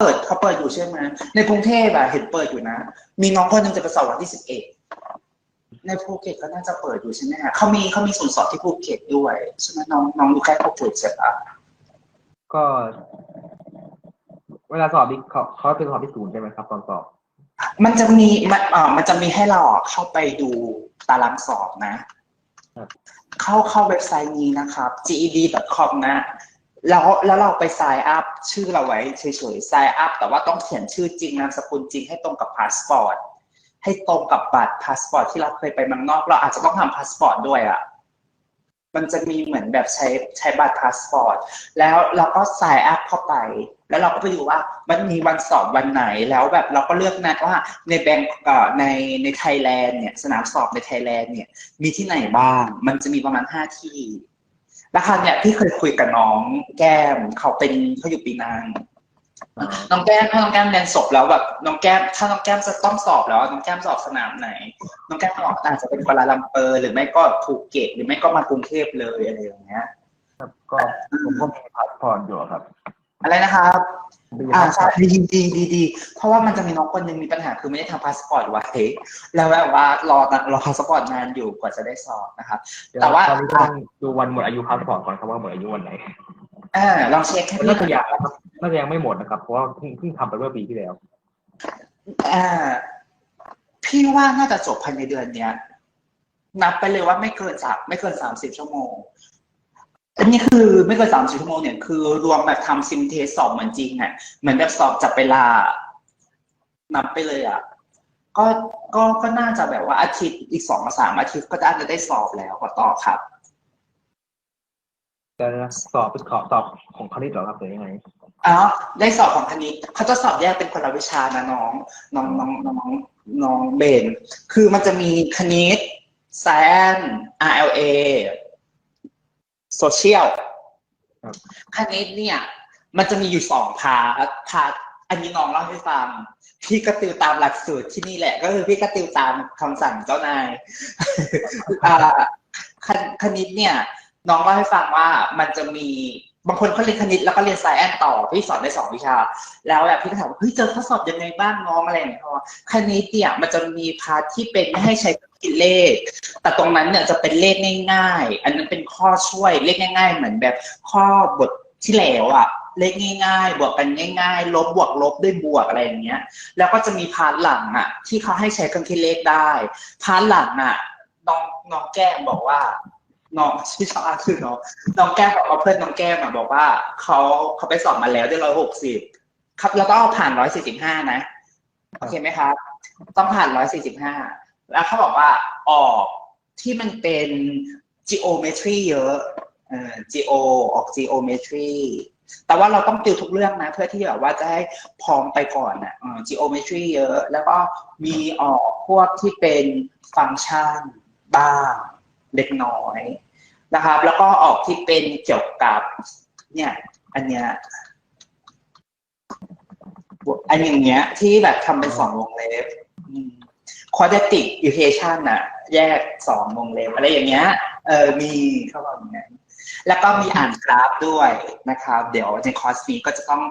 เปิดเขาเปิดอยู่ใช่ไหมในกรุงเทพอะเห็นเปิดอยู่นะ มีน้องคนหนึงจะไปสอบวันที่สิบเอ็ดในภูเก็ตก็น่าจะเปิดอยู่ใช่ไหมฮะเขามีเขามีศูนย์สอบที่ภูเก็ตด้วยใช่ไหมน้องน้องอยู่ใกล้ภูเก็ตใช่ปะก็ เวลาสอบนี่เขาเขาเป็นสอบที่ศูนย์ใช่ไหมครับตอนสอบมันจะมีมันเอ่อมันจะมีให้เราอะเข้าไปดูตารางสอบนะครับเข้าเข้าเว็บไซต์นี้นะครับ ged.com นะ แล้วแล้วเราไป sign up ชื่อเราไว้เฉยๆ sign up แต่ว่าต้องเขียนชื่อจริงนามสกุลจริงให้ตรงกับพาสปอร์ตให้ตรงกับบัตรพาสปอร์ตที่เราเคยไปเมืองนอกเราอาจจะต้องทำพาสปอร์ตด้วยอะมันจะมีเหมือนแบบใช้ใช้บัตรพาสปอร์ตแล้วเราก็ sign up เข้าไป แล้วเราก็ไปดูว่ามันมีวันสอบวันไหนแล้วแบบเราก็เลือกนัดว่าในแบงก์ในในไทยแลนด์เนี่ยสนามสอบในไทยแลนด์เนี่ยมีที่ไหนบ้าง มันจะมีประมาณห้าที่ แล้วคราวเนี่ยพี่เคยคุยกับน้องแก้มเขาเป็นเขาอยู่ปีนางอ่าน้องแก้มถ้าน้องแก้มเรียนจบแล้วแบบน้องแก้มถ้าน้องแก้มจะต้องสอบแล้วน้องแก้มสอบสนามไหน น้องแก้มบอกอาจจะเป็นกัวลาลัมเปอร์หรือไม่ก็ภูเก็ตหรือไม่ก็มากรุงเทพเลยอะไรอย่างเงี้ย ครับก็ผมก็มีพาสปอร์ตอยู่ครับ อะไรนะครับ มีอ่าพาสปอใช่ร์ตดีดีดีดีเพราะว่ามันจะมีน้องคนหนึงมีปัญหาคือไม่ได้ทำพาสปอร์ตไว้แล้วแบบว่ารอรอพาสปอร์ตนานอยู่กว่าจะได้สอบนะครับเดี๋ยแต่ว่าตอนนี้ต้องดูวันหมดอายุพาสปอร์ตก่อนครับว่าหมดอายุวันไหนอ่าลองเช็คให้มันพี่น่าจะยังนะครับน่าจะยังไม่หมดนะครับเพราะว่าเพิ่งเพิ่งทำไปเมื่อปีที่แล้วอ่าพี่ว่าน่าจะจบภายในเดือนเนี้ยนับไปเลยว่าไม่เกินสามไม่เกินสามสิบชั่วโมง อันนี้คือไม่เกินสามสิบชั่วโมงเนี่ยคือรวมแบบทำซิมเทสสอบเหมือนจริงอะเหมือนแบบสอบจับเวลา นับไปเลยอะก็ก็ก็น่าจะแบบว่าอาทิตย์อีกสองสามอาทิตย์ก็น่าจะได้สอบแล้วก็ต่อครับแต่สอบเป็นขอสอบของคณิตเหรอครับหรือยังไงอ๋อได้สอบของคณิตเขาจะสอบแยกเป็นคนละวิชานะน้องน้องน้องน้องน้องเบน คือมันจะมีคณิต science RLA social ครับคณิตเนี่ย มันจะมีอยู่สองพาร์ทพาร์ทอันนี้น้องเล่าให้ฟัง พี่ก็ติวตามหลักสูตรที่นี่แหละ ก็คือพี่ก็ติวตามคำสั่งเจ้านายอ่าคณคณิตเนี่ย น้องเล่าให้ฟังว่ามันจะมี บางคนเขาเรียนคณิตแล้วก็เรียนไซแอนต่อพี่สอนได้สองวิชา แล้วแบบพี่ก็ถามว่าเฮ้ยเจอข้อสอบยังไงบ้างน้องอะไรอย่างเงี้ยเพราะว่าคณิตเนี่ยมันจะมีพาร์ทที่เป็นไม่ให้ใช้คิดเลข แต่ตรงนั้นเนี่ยจะเป็นเลขง่าย ๆ อันนั้นเป็นข้อช่วยเลขง่าย ๆ เหมือนแบบข้อบทที่แล้วอะเลขง่ายๆ บวกกันง่าย ๆ ลบบวกลบด้วยบวกอะไรอย่างเงี้ย แล้วก็จะมีพาร์ทหลังอะที่เขาให้ใช้เครื่องคิดเลขได้ พาร์ทหลังอะน้องน้องแก้มบอกว่า น้องชื่อชาคือน้องน้องแก้มบอกว่าเพื่อนน้องแก้มอะบอกว่าเขาเขาไปสอบมาแล้วได้ร้อยหกสิบครับแล้วก็ผ่านร้อยสี่สิบห้านะโอเคไหมครับ ต้องผ่านร้อยสี่สิบห้าแล้วเขาบอกว่าออกที่มันเป็น geometry เยอะเอ่อ geo ออก geometry แต่ว่าเราต้องติวทุกเรื่องนะ เพื่อที่แบบว่าจะให้พร้อมไปก่อนนะเอ่อ geometry เยอะ แล้วก็มีออกพวกที่เป็นฟังก์ชันบ้าง เล็กน้อยนะครับ แล้วก็ออกที่เป็นเกี่ยวกับเนี่ยอันเนี้ยอันอย่างเงี้ย ที่แบบทำเป็นสองวงเล็บ quadratic equation น่ะแยกสองวงเล็บอะไรอย่างเงี้ย เออมีเข้ามาอย่างเงี้ยแล้วก็มีอ่านกราฟด้วยนะครับ เดี๋ยวในคอร์สนี้ก็จะต้อง